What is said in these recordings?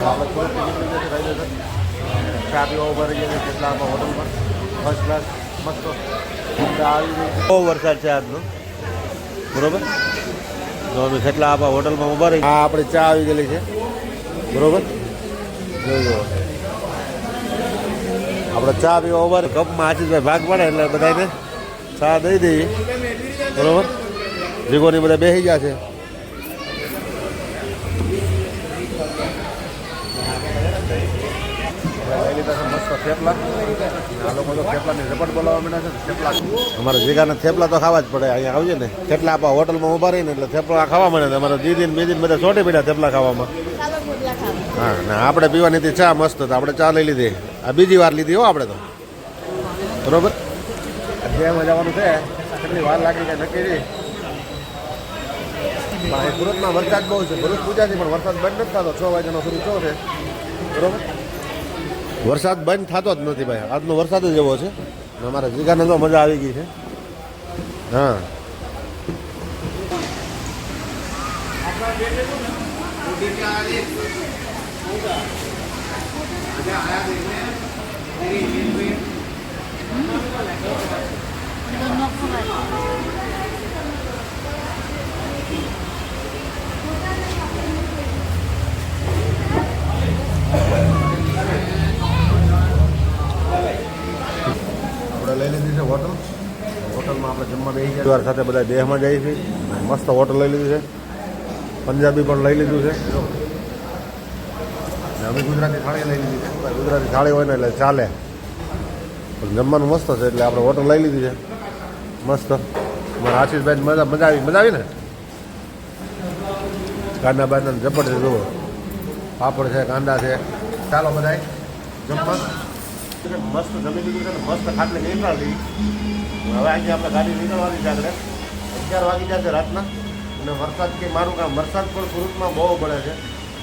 ચા પીવા ઊભા રહી ગયા છે કેટલામાં હોટલમાં ફર્સ્ટ ક્લાસ મસ્ત બહુ વરસાદ છે આજનો. બરોબર? તો અમે કેટલા આપણા હોટલમાં ઊભા રહી આ આપણે ચા આવી ગયેલી છે. બરોબર? જોઈ આપણે ચા પીવા ઊભા કપમાં આશીષભાઈ ભાગ પડે એટલે બધાને ચા દઈ દઈએ. બરોબર? જીગોની બધા બેસી ગયા છે. લઈ લીધા મસ્ત થેપલા આ લોકો થેપલાની ઝપટ બોલાવવા માંડ્યા છે થેપલા અમારે જીગાને થેપલા તો ખાવા જ પડે. અહીંયા આવજે ને. થેપલા આપણા હોટલમાં ઊભા રહીને એટલે થેપલા ખાવા મળે ને. અમારે દીદીને બીજીને બધા ચોટી પડ્યા થેપલા ખાવામાં. હા, ને આપણે પીવાની હતી ચા મસ્ત તો આપણે ચા લઈ લીધી. આ બીજી વાર લીધી હો આપણે તો. બરોબર? જેમાં જવાનું છે, કેટલી વાર લાગી જાય નક્કી રહી સુરતમાં વરસાદ બહુ છે. ભરૂચ પૂજા છે, પણ વરસાદ બંધ નથી થતો. છ વાગ્યાનો શરૂ થયો છે. બરોબર? વરસાદ બંધ થતો જ નથી ભાઈ. આજનો વરસાદ જ એવો છે. અમારા જીગાને તો મજા આવી ગઈ છે. હા. दोनों પરિવાર સાથે બધા દેહમાં જાય છે. મસ્ત હોટલ લઈ લીધી છે. પંજાબી પણ લઈ લીધું છે. અમે ગુજરાતી થાળી લઈ લીધી છે. ગુજરાતી થાળી હોય ને એટલે ચાલે. જમવાનું મસ્ત છે એટલે આપણે હોટલ લઈ લીધી છે. મસ્ત. મારા આશીષભાઈ મજા મજા આવી મજા આવી ને? કાંદા બાંદા જપડ છે, જુઓ. પાપડ છે કાંદા છે. ચાલો બધા જમવા. મસ્ત જમી લીધું છે મસ્ત ખાટલે નીકળાવી હવે અહીંથી આપણે ગાડી નીકળવાની છે આગળ. અગિયાર વાગી જાય છે રાતના. અને વરસાદ કે મારું કામ વરસાદ પણ સુરતમાં બહુ પડે છે.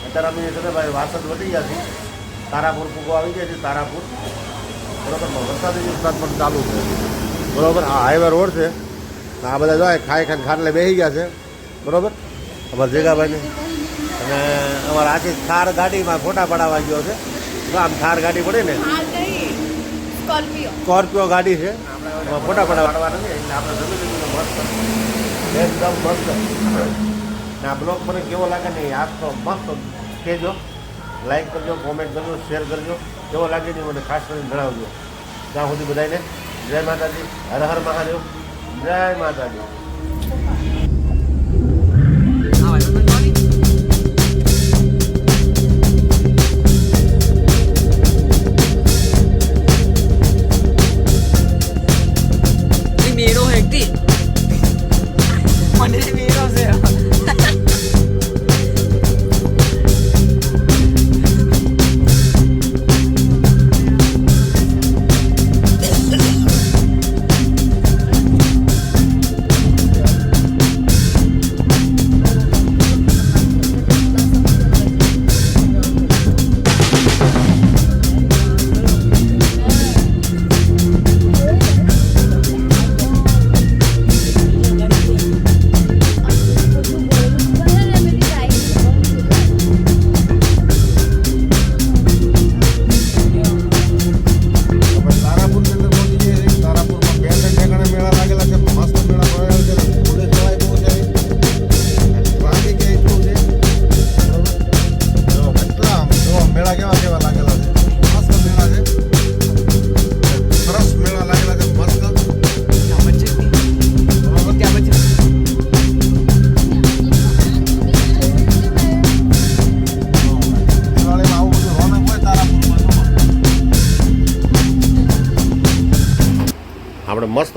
અત્યારે અમે છે ભાઈ વાસદ વધી ગયા છે તારાપુર ફૂગો આવી ગયા છે તારાપુર. બરોબર વરસાદી વરસાદ પણ ચાલુ છે. બરોબર હા હાઈવે રોડ છે. આ બધા જાય ખાઈ ખાઈ ખાટલે બેસી ગયા છે. બરોબર? અમારા જેગાભાઈને. અને અમારા આખી થાર ગાડીમાં ફોટા પડાવવા ગયો છે. આમ થાર ગાડી પડે ને? સ્કોર્પિયો ગાડી છે. એમાં ફોટા પડાવવા નથી એટલે આપણે જમીન મસ્ત એકદમ મસ્ત આ બ્લોગ મને કેવો લાગે ને આજ તો મસ્ત કહેજો. લાઈક કરજો કોમેન્ટ કરજો શેર કરજો. કેવો લાગે ને મને ખાસ કરીને જણાવજો. ત્યાં સુધી બધાને જય માતાજી, હર હર મહાદેવ, જય માતાજી.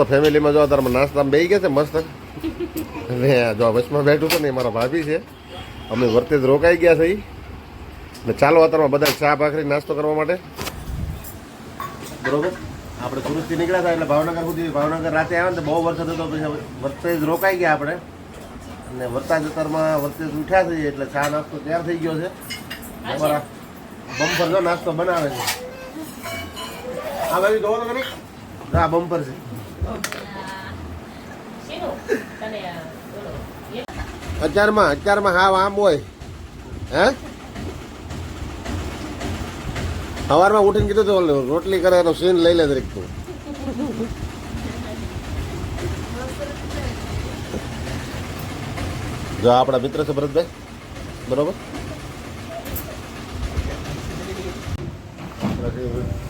ફેમિલીમાં જો તારમાં નાસ્તામાં બેસી ગયા છે મસ્ત. ને જો વચમાં બેઠું હતું ને મારા ભાભી છે. અમે વર્તે જ રોકાઈ ગયા છે ને ચાલો અત્યારમાં બધા ચા ભાખરી નાસ્તો કરવા માટે. બરોબર? આપણે સુરતથી નીકળ્યા હતા એટલે ભાવનગર સુધી, ભાવનગર રાતે આવ્યા ને બહુ વરસાદ હતો, પછી વર્તે જ રોકાઈ ગયા આપણે. અને વર્તા જતરમાં વર્તે જ ઉઠ્યા છીએ એટલે ચા નાસ્તો તૈયાર થઈ ગયો છે. અમારા બમ્પર જો નાસ્તો બનાવે છે. આ બાજુ જોવો તો કરી આ બમ્પર છે. અત્યારમાં અત્યારમાં હા આમ હોય. હે? સવારમાં ઉઠીને કીધું તો રોટલી કરે એનો સીન લઈ લે દરેક તું. જો આપણા મિત્ર છે ભરતભાઈ, બરોબર?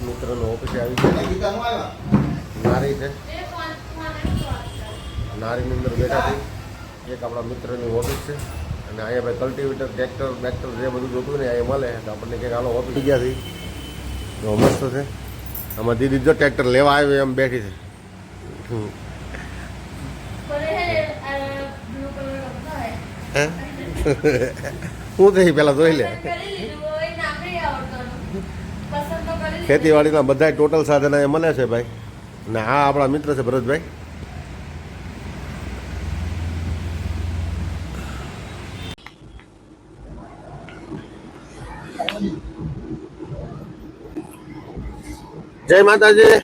મિત્રનો ઓફિસે આવી ગયા. નારી છે. નારીની અંદર બેઠા છે. એક આપણા મિત્રની ઓફિસ છે. અને અહીંયા ભાઈ કલ્ટિવેટર, ટ્રેક્ટર, બેક્ટર જે બધું જોતું ને અહીંયા મળે. તો આપણને કંઈક હાલો ઓફિસ ગયા છે તો મસ્ત છે. આમાં દીદી જો ટ્રેક્ટર લેવા આવ્યો એમ બેઠી છે. હે? થઈ પેલા જોઈ લે. ખેતીવાડીના બધા ટોટલ સાધન અહીંયા મળે છે ભાઈ. ને આ આપણા મિત્ર છે ભરતભાઈ. જય માતાજી.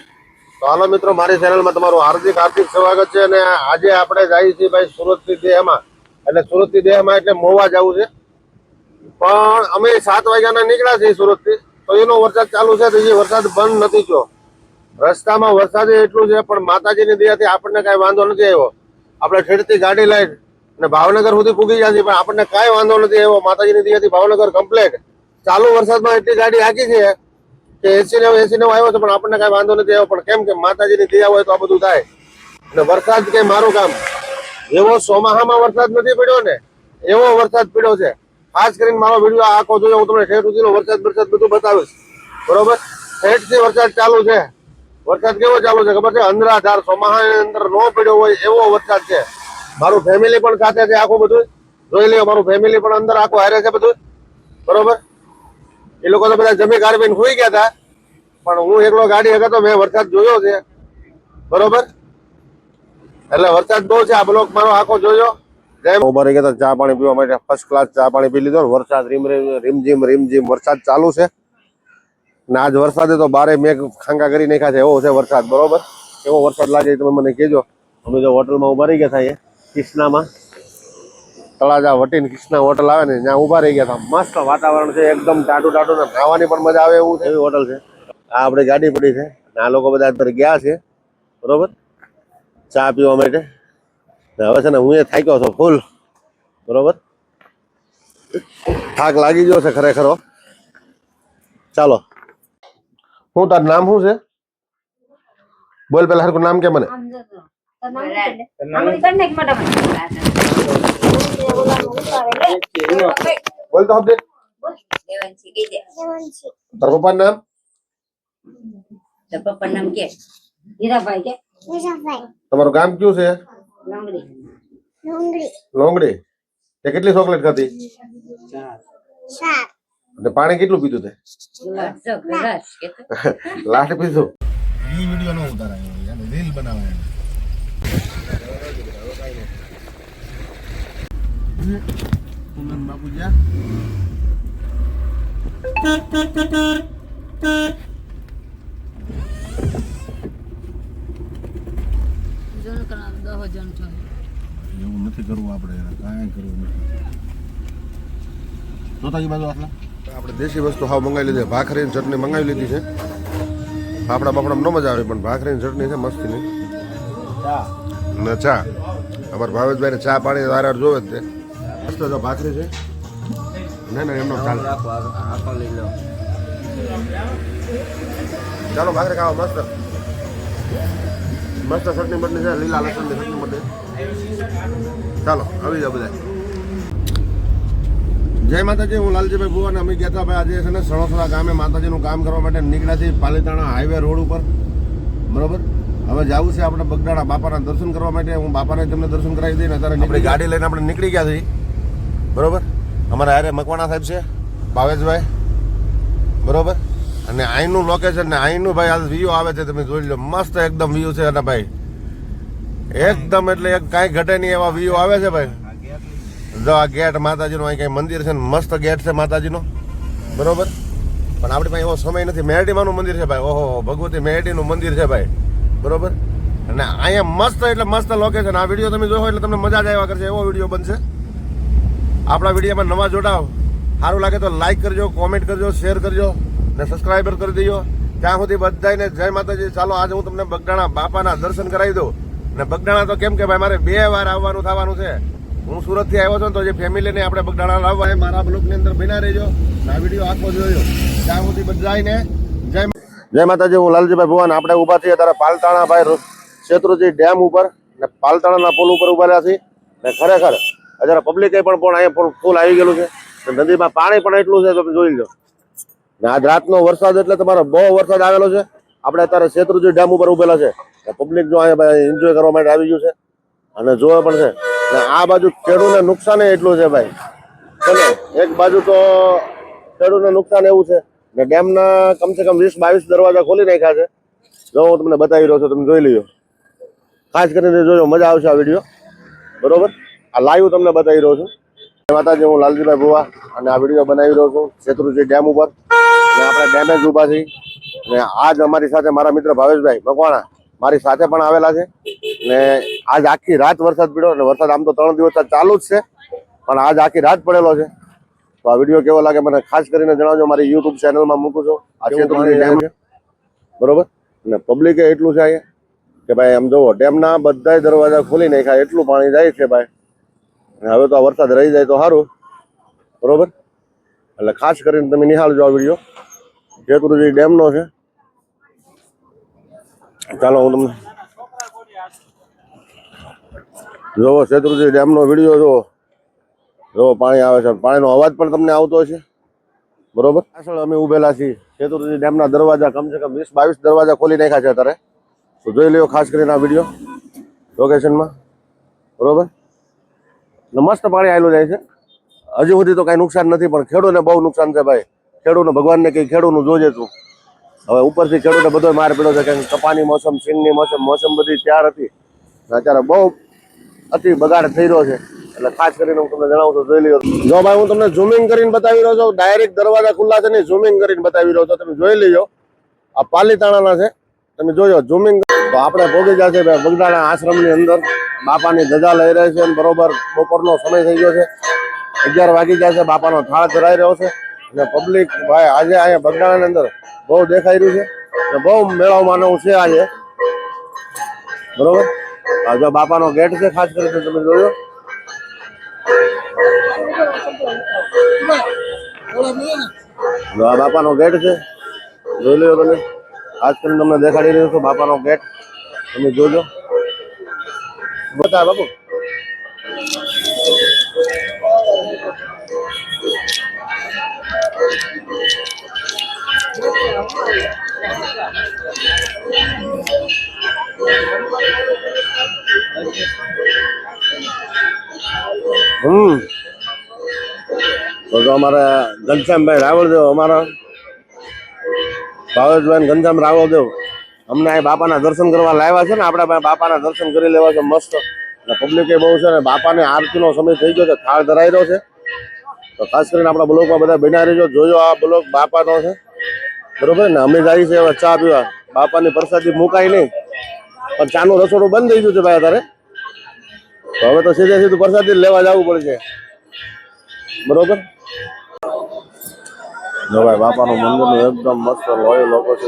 તો હાલો મિત્રો, મારી ચેનલમાં તમારું હાર્દિક હાર્દિક સ્વાગત છે અને આજે આપણે જઈએ છીએ ભાઈ સુરતથી દેહમાં. એટલે સુરતથી દેહમાં એટલે મોવા જવું છે. પણ અમે સાત વાગ્યાના નીકળ્યા છીએ સુરતથી. તો એનો વરસાદ ચાલુ છે, તો એ વરસાદ બંધ નથી થયો. રસ્તામાં વરસાદ એટલું છે, પણ માતાજીની દયાથી આપણને કાંઈ વાંધો નથી આવ્યો. આપણે ખેડતી ગાડી લઈ અને ભાવનગર સુધી પૂગી જાય પણ આપણને કાંઈ વાંધો નથી આવ્યો. માતાજીની દયાથી ભાવનગર કમ્પ્લેટ ચાલુ વરસાદમાં એટલી ગાડી આખી છે કે એસી નેવું એસી નેવું આવ્યો છે, પણ આપણને કાંઈ વાંધો નથી આવ્યો. પણ કેમ કે માતાજીની દયા હોય તો આ બધું થાય. અને વરસાદ કે મારું કામ? એવો સોમાહામાં વરસાદ નથી પડ્યો ને, એવો વરસાદ પડ્યો છે. ખાસ કરીને મારો વીડિયો આખો જોયો, હું તમને ઠેઠ સુધીનો વરસાદ વરસાદ બધું બતાવીશ. બરોબર? ઠેઠથી વરસાદ ચાલુ છે. વરસાદ કેવો ચાલુ છે? ખબર છે? અંધરાધાર ચોમાહાની અંદર નો પડ્યો હોય એવો વરસાદ છે. મારું ફેમિલી પણ સાથે છે આખું બધું. જોઈ લ્યો, મારું ફેમિલી પણ અંદર આખું હારે છે બધું. બરોબર? એ લોકો તો બધા જમી કારવીને સુઈ ગયા હતા. પણ હું એકલો ગાડી હતો મેં વરસાદ જોયો છે. બરોબર? એટલે વરસાદ બહુ છે. આ બ્લોક મારો આખો જોયો. ઊભા ગયા ચા પાણી પીવા માટે ફર્સ્ટ ક્લાસ ચા પાણી પી લીધો વરસાદ રીમ રીમ રિમ જીમ. વરસાદ ચાલુ છે. ને આજ વરસાદે તો બારે મેઘ ખાંગા કરી નાખ્યા છે. એવો છે વરસાદ બરોબર? એવો વરસાદ લાગે તમે મને કહેજો. અમે જો હોટલમાં ઊભા રહી ગયા હતા અહીંયા તળાજા વટીને કિષ્ણા હોટલ આવે ને ત્યાં ઊભા રહી ગયા હતા મસ્ત વાતાવરણ છે એકદમ ટાટું ટાટું ને ખાવાની પણ મજા આવે એવું છે. એવી હોટલ છે. આ આપણી ગાડી પડી છે ને આ લોકો બધા અત્યારે ગયા છે બરોબર? ચા પીવા માટે. હવે છે ને હું એ થાક્યો છું ફૂલ બરોબર? થાક લાગી ગયો છે ખરેખર ચાલો. હું તારું નામ શું છે? બોલ પેલા હરકું નામ કે મને બોલ તો હબદે તાર પપ્પાનું નામ? પપ્પા નામ કે હીરાભાઈ કે તમારું ગામ કયું છે? લોંગડી. લોંગડી. તે કેટલી ચોકલેટ ખાધી? અને પાણી કેટલું પીધું તે? લાટ પીધું? ઈ વિડિયો નો રીલ એવું નથી કરવું આપણે, કાંઈ કરવું નથી. જોતાજી બાજુ આટલા? આપણે દેશી વસ્તુ હાવ મંગાવી લીધી ભાખરીની ચટણી મંગાવી લીધી છે. ફાફડા બાફડા ન મજા આવે, પણ ભાખરીની ચટણી છે મસ્તીની ને. ચા. અમારા ભાવેશભાઈને ચા પાણી વાર વાર જોવે જ તે. મસ્ત જો ભાખરી છે. ના ના, એમનો ચાલ. ચાલો ભાખરી ખાવા મસ્ત. મસ્ત ચટણી બટની છે, લીલા લસણની ચટણી બટની ચાલો, આવી જાઓ બધા જય માતાજી હું લાલજીભાઈ ભુવન અમે ગયા હતા ભાઈ આજે છે ને સણોસરા ગામે માતાજીનું કામ કરવા માટે નીકળ્યા છીએ પાલીતાણા હાઈવે રોડ ઉપર. બરોબર? હવે જવું છે આપણે બગડાણા બાપાના દર્શન કરવા માટે. હું બાપાને તમને દર્શન કરાવી દઈને અત્યારે આપણી ગાડી લઈને આપણે નીકળી ગયા છીએ. બરોબર? અમારા હારે મકવાણા સાહેબ છે ભાવેશભાઈ. બરોબર? અને અહીંનું લોકેશન ને અહીંનું ભાઈ આ વ્યૂ આવે છે તમે જોઈ લો મસ્ત એકદમ વ્યૂ છે અને ભાઈ. એકદમ એટલે એક કાંઈ ઘટે નહીં એવા વ્યૂ આવે છે ભાઈ. જો આ ગેટ માતાજીનો અહીં કંઈ મંદિર છે ને, મસ્ત ગેટ છે માતાજીનો. બરોબર? પણ આપણી પાસે એવો સમય નથી. મેરડીમાંનું મંદિર છે ભાઈ. ઓહો, ભગવતી મેરડીનું મંદિર છે ભાઈ. બરોબર? અને અહીંયા મસ્ત એટલે મસ્ત લોકેશન આ વીડિયો તમે જોયો એટલે તમને મજા જ આવ્યા કરશે. એવો વીડિયો બનશે. આપણા વિડીયોમાં નવા જોડાવ. સારું લાગે તો લાઇક કરજો કોમેન્ટ કરજો શેર કરજો ને સબસ્ક્રાઈબર કરી દઈએ ત્યાં સુધી બધાને જય માતાજી. ચાલો, આજે હું તમને બગડાણા બાપાના દર્શન કરાવી દઉં. ને બગડાણા તો કેમ કે ભાઈ, મારે બે વાર આવવાનું, થવાનું છે. હું સુરતથી આવ્યો છું તો જે ફેમિલીને આપણે બગડાણા લાવવા છે, મારા બ્લોગની અંદર બના રહેજો ને આ વીડિયો આખો જોયો. ત્યાં સુધી બધાને જય જય માતાજી, હું લાલજીભાઈ ભુવન. આપણે ઊભા છીએ ત્યારે પાલતાણા ભાઈ શેત્રુજી ડેમ ઉપર ને પાલતાણાના પુલ ઉપર ઊભા રહ્યા છીએ. ને ખરેખર અત્યારે પબ્લિકે પણ પણ અહીંયા પણ ફૂલ આવી ગયેલું છે. નદીમાં પાણી પણ એટલું છે, તમે જોઈ લો. ને આજ રાતનો વરસાદ એટલે તમારો બહુ વરસાદ આવેલો છે. આપણે અત્યારે શેત્રુજી ડેમ ઉપર ઉભેલા છે. પબ્લિક જો અહીંયા એન્જોય કરવા માટે આવી ગયું છે. અને જોવા પણ છે. ને આ બાજુ ખેડૂતને નુકસાન એટલું છે ભાઈ. ચલો, એક બાજુ તો ખેડૂતને નુકસાન એવું છે ને ડેમના કમસે કમ વીસ બાવીસ દરવાજા ખોલી નાખ્યા છે. જો હું તમને બતાવી રહ્યો છું, તમે જોઈ લ્યો. ખાસ કરીને જોજો, મજા આવશે આ વીડિયો. બરોબર? આ લાઈવ તમને બતાવી રહ્યો છું. માતાજી, હું લાલજીભાઈ ભુવા અને આ વીડિયો બનાવી રહ્યો છું શેત્રુજી ડેમ ઉપર. ને આપણે ડેમે જ ઊભા છીએ. ને આજ અમારી સાથે મારા મિત્ર ભાવેશભાઈ મકવાણા મારી સાથે પણ આવેલા છે. ને આજ આખી રાત વરસાદ પડ્યો અને વરસાદ આમ તો ત્રણ દિવસ ચાલુ જ છે પણ આજ આખી રાત પડેલો છે. તો આ વીડિયો કેવો લાગે મને ખાસ કરીને જણાવજો મારી યુટ્યુબ ચેનલમાં મૂકું છું. આ છે બરોબર? અને પબ્લિકે એટલું છે અહીંયા કે ભાઈ આમ જોવો ડેમના બધા દરવાજા ખોલી નાખ્યા એટલું પાણી જાય છે ભાઈ. હવે તો આ વરસાદ રહી જાય તો સારું. બરોબર? એટલે ખાસ કરીને તમે નિહાળજો આ વીડિયો. જેતુરુજી ડેમનો છે. ચાલો હું તમને જોવો શેત્રુજી, ડેમનો વીડિયો જોવો જોવો પાણી આવે છે. પાણીનો અવાજ પણ તમને આવતો હશે. બરોબર? પાછળ અમે ઉભેલા છીએ. શેત્રુજી ડેમના દરવાજા કમસે કમ વીસ બાવીસ દરવાજા ખોલી નાખ્યા છે અત્યારે. તો જોઈ લ્યો ખાસ કરીને આ વીડિયો લોકેશનમાં બરોબર? મસ્ત પાણી આવેલું જાય છે. હજુ સુધી તો કાંઈ નુકસાન નથી, પણ ખેડૂતને બહુ નુકસાન છે ભાઈ. ખેડૂતને, ભગવાનને કંઈ ખેડૂતનું જોજે તું. હવે ઉપરથી ખેડૂતને બધો માર પડ્યો છે કે કપાની મોસમ સિંગની મોસમ મોસમ બધી ત્યાર હતી. અત્યારે બહુ અતિ બગાડ થઈ રહ્યો છે. એટલે ખાસ કરીને હું તમને જણાવું તો જોઈ લ્યો. જો ભાઈ, હું તમને ઝૂમિંગ કરીને બતાવી રહ્યો છું. ડાયરેક્ટ દરવાજા ખુલ્લા છે ને ઝૂમિંગ કરીને બતાવી રહ્યો છું. તમે જોઈ લેજો આ પાલીતાણાના છે. તમે જોયો ઝૂમિંગ તો આપણે ભોગી જશે બગદાણા આશ્રમની અંદર. બાપાની ધજા લઈ રહી છે અને બરોબર બપોરનો સમય થઈ ગયો છે. અગિયાર વાગી જાય છે. બાપાનો થાળ ધરાઈ રહ્યો છે. અને પબ્લિક ભાઈ આજે અહીંયા બગદાણાની અંદર બહુ દેખાઈ રહ્યું છે. બહુ મેળાવ માનવ છે આજે. બરોબર? જો બાપાનો ગેટ છે, ખાસ કરીને તમે જોયો. જો આ બાપાનો ગેટ છે, જોઈ લો તમે. ખાસ કરીને તમને દેખાડી રહ્યો છું બાપાનો ગેટ. તમે જોજો. બતા બાપુ. હમ. તો તો અમારે ઘનશ્યામભાઈ રાવળદેવ અમારા. ભાવેશભાઈ ઘનશ્યામ રાવળદેવ અમને અહીં બાપાના દર્શન કરવા લાવ્યા છે ને, આપણા બાપાના દર્શન કરી લેવા છે મસ્ત. અને પબ્લિકે બહુ છે ને, બાપાને આરતીનો સમય થઈ ગયો છે, થાળ ધરાઈ રહ્યો છે. તો ખાસ કરીને આપણા બ્લોકમાં બધા બિના રહેજો, જોજો આ બ્લોક બાપાનો છે. બરોબર ને, અમે જાય છે ચા પીવા. બાપાની પ્રસાદી મુકાય નહીં. પણ ચાનું રસોડું બંધ થઈ ગયું છે ભાઈ અત્યારે. તો હવે તો સીધે સીધું પ્રસાદી લેવા જવું પડશે. બરોબર? જો ભાઈ, બાપાનું મંદિરનું એકદમ મસ્ત લોય લોકો છે